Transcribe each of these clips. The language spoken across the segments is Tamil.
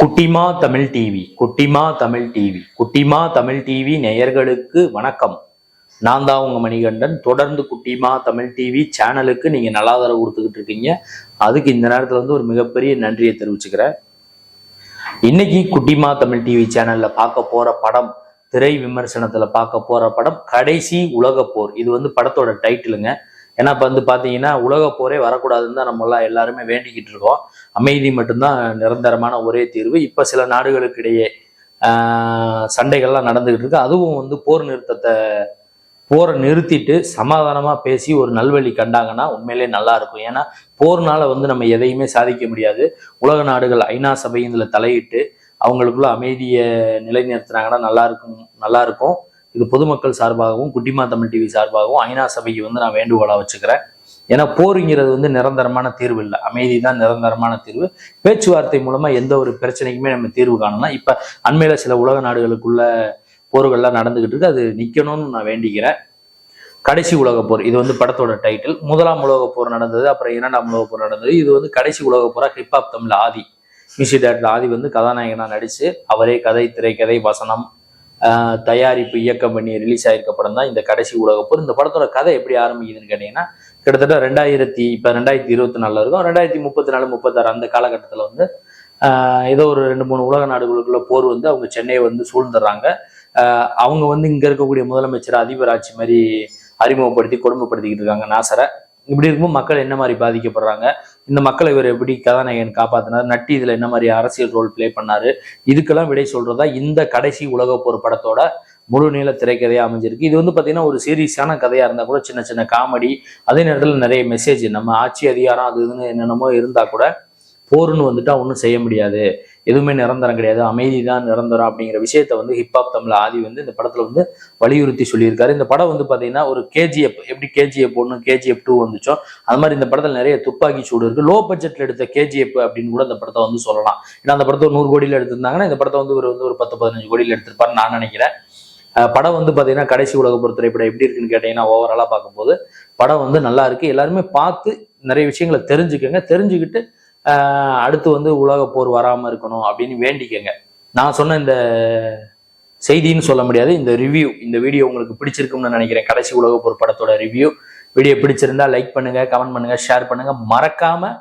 குட்டிமா தமிழ் டிவி குட்டிமா தமிழ் டிவி குட்டிமா தமிழ் டிவி நேயர்களுக்கு வணக்கம். நான் தான் உங்க மணிகண்டன். தொடர்ந்து குட்டிமா தமிழ் டிவி சேனலுக்கு நீங்க நல்லா தர கொடுத்துக்கிட்டு இருக்கீங்க. அதுக்கு இந்த நேரத்துல வந்து ஒரு மிகப்பெரிய நன்றியை தெரிவிச்சுக்கிறேன். இன்னைக்கு குட்டிமா தமிழ் டிவி சேனல்ல பார்க்க போற படம் திரை விமர்சனத்துல பார்க்க போற படம் கடைசி உலக போர். இது வந்து படத்தோட டைட்டிலுங்க ஏன்னா இப்ப வந்து பாத்தீங்கன்னா உலக போரே வரக்கூடாதுன்னு தான் நம்ம எல்லாம் எல்லாருமே வேண்டிக்கிட்டு இருக்கோம். அமைதி மட்டும்தான் நிரந்தரமான ஒரே தீர்வு. இப்போ சில நாடுகளுக்கு இடையே சண்டைகள்லாம் நடந்துகிட்டு இருக்கு. அதுவும் வந்து போர் நிறுத்தத்தை போரை நிறுத்திட்டு சமாதானமாக பேசி ஒரு நல்வழி கண்டாங்கன்னா உண்மையிலே நல்லா இருக்கும். ஏன்னா போர்னால வந்து நம்ம எதையுமே சாதிக்க முடியாது. உலக நாடுகள் ஐநா சபை இதில் தலையிட்டு அவங்களுக்குள்ள அமைதியை நிலைநிறுத்தினாங்கன்னா நல்லா இருக்கும் நல்லா இருக்கும். இது பொதுமக்கள் சார்பாகவும் குட்டிமா தமிழ் டிவி சார்பாகவும் ஐநா சபைக்கு வந்து நான் வேண்டுகோளாக வச்சுக்கிறேன். ஏன்னா போருங்கிறது வந்து நிரந்தரமான தீர்வு இல்லை. அமைதி தான் நிரந்தரமான தீர்வு. பேச்சுவார்த்தை மூலமா எந்த ஒரு பிரச்சனைக்குமே நம்ம தீர்வு காணலாம் இப்ப அண்மையில சில உலக நாடுகளுக்குள்ள போர்கள்லாம் நடந்துகிட்டு இருக்கு. அது நிக்கணும்னு நான் வேண்டிக்கிறேன். கடைசி உலக போர் இது வந்து படத்தோட டைட்டில் முதலாம் உலக போர் நடந்தது அப்புறம் இரண்டாம் உலக போர் நடந்தது. இது வந்து கடைசி உலக Bora? Hip hop Tamil Aadhi. Music director Aadhi வந்து கதாநாயகனா நடிச்சு அவரே கதை திரைக்கதை வசனம் தயாரிப்பு இயக்கம் பண்ணி ரிலீஸ் ஆயிருக்க படம் தான் இந்த கடைசி உலக போர். இந்த படத்தோட கதை எப்படி ஆரம்பிக்குதுன்னு கேட்டீங்கன்னா கிட்டத்தட்ட ரெண்டாயிரத்தி இப்போ ரெண்டாயிரத்தி இருபத்தி நாலுல இருக்கும். ரெண்டாயிரத்தி முப்பத்தி நாலு முப்பத்தாறு அந்த காலகட்டத்தில் வந்து ஏதோ ஒரு ரெண்டு மூணு உலக நாடுகளுக்குள்ள போர் வந்து அவங்க சென்னையை வந்து சூழ்ந்துடுறாங்க. அவங்க வந்து இங்கே இருக்கக்கூடிய முதலமைச்சர் அதிபர் ஆட்சி மாதிரி அறிமுகப்படுத்தி கொடுமைப்படுத்திக்கிட்டு இருக்காங்க நாசரை. இப்படி இருக்கும்போது மக்கள் என்ன மாதிரி பாதிக்கப்படுறாங்க? இந்த மக்களை இவர் எப்படி கதாநாயகன் காப்பாத்தினார்? நட்டி இதில் என்ன மாதிரி அரசியல் ரோல் ப்ளே பண்ணாரு? இதுக்கெல்லாம் விடை சொல்றதா இந்த கடைசி உலகப்போர் படத்தோட முழு நீள திரைக்கதையாக அமைஞ்சிருக்கு. இது வந்து பார்த்தீங்கன்னா ஒரு சீரியஸான கதையாக இருந்தால் கூட சின்ன சின்ன காமெடி அதே நேரத்தில் நிறைய மெசேஜ் நம்ம ஆட்சி அதிகாரம் அது இதுன்னு என்னென்னமோ இருந்தால் கூட போர்னு வந்துட்டா ஒன்றும் செய்ய முடியாது. எதுவுமே நிரந்தரம் கிடையாது. அமைதி தான் நிரந்தரம் அப்படிங்கிற விஷயத்த வந்து ஹிப்ஹாப் தமிழ் ஆதி வந்து இந்த படத்துல வந்து வலியுறுத்தி சொல்லியிருக்காரு. இந்த படம் வந்து பாத்தீங்கன்னா ஒரு கேஜிஎஃப் எப்படி கேஜிஎஃப் ஒன்று கேஜிஎஃப் டூ வந்துச்சோ அது மாதிரி இந்த படத்துல நிறைய துப்பாக்கி சூடு இருக்கு. லோ பட்ஜெட்ல எடுத்த கேஜிஎஃப் அப்படின்னு கூட இந்த படத்தை வந்து சொல்லலாம். ஏன்னா அந்த படத்தை நூறு கோடியில் எடுத்திருந்தாங்கன்னா இந்த படத்தை வந்து ஒரு வந்து ஒரு பத்து பதினஞ்சு கோடியில் எடுத்திருப்பாருன்னு நான் நினைக்கிறேன். படம் வந்து பார்த்தீங்கன்னா கடைசி உலக திரைப்படம் எப்படி இருக்குன்னு கேட்டீங்கன்னா ஓவராலாக பார்க்கும்போது படம் வந்து நல்லா இருக்கு. எல்லாருமே பார்த்து நிறைய விஷயங்களை தெரிஞ்சுக்கங்க. தெரிஞ்சுக்கிட்டு அடுத்து வந்து உலக போர் வராமல் இருக்கணும் அப்படின்னு வேண்டிக்கங்க. நான் சொன்ன இந்த செய்தின்னு சொல்ல முடியாது. இந்த ரிவ்யூ இந்த வீடியோ உங்களுக்கு பிடிச்சிருக்கும்னு நினைக்கிறேன். கடைசி உலக போர் படத்தோட ரிவ்யூ வீடியோ பிடிச்சிருந்தா லைக் பண்ணுங்க கமெண்ட் பண்ணுங்க ஷேர் பண்ணுங்க. மறக்காம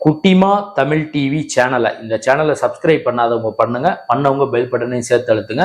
குட்டிமா தமிழ் டிவி சேனலை இந்த சேனலை சப்ஸ்கிரைப் பண்ணாதவங்க பண்ணுங்க. பண்ணவங்க பெல் பட்டனையும் சேர்த்து அழுத்துங்க.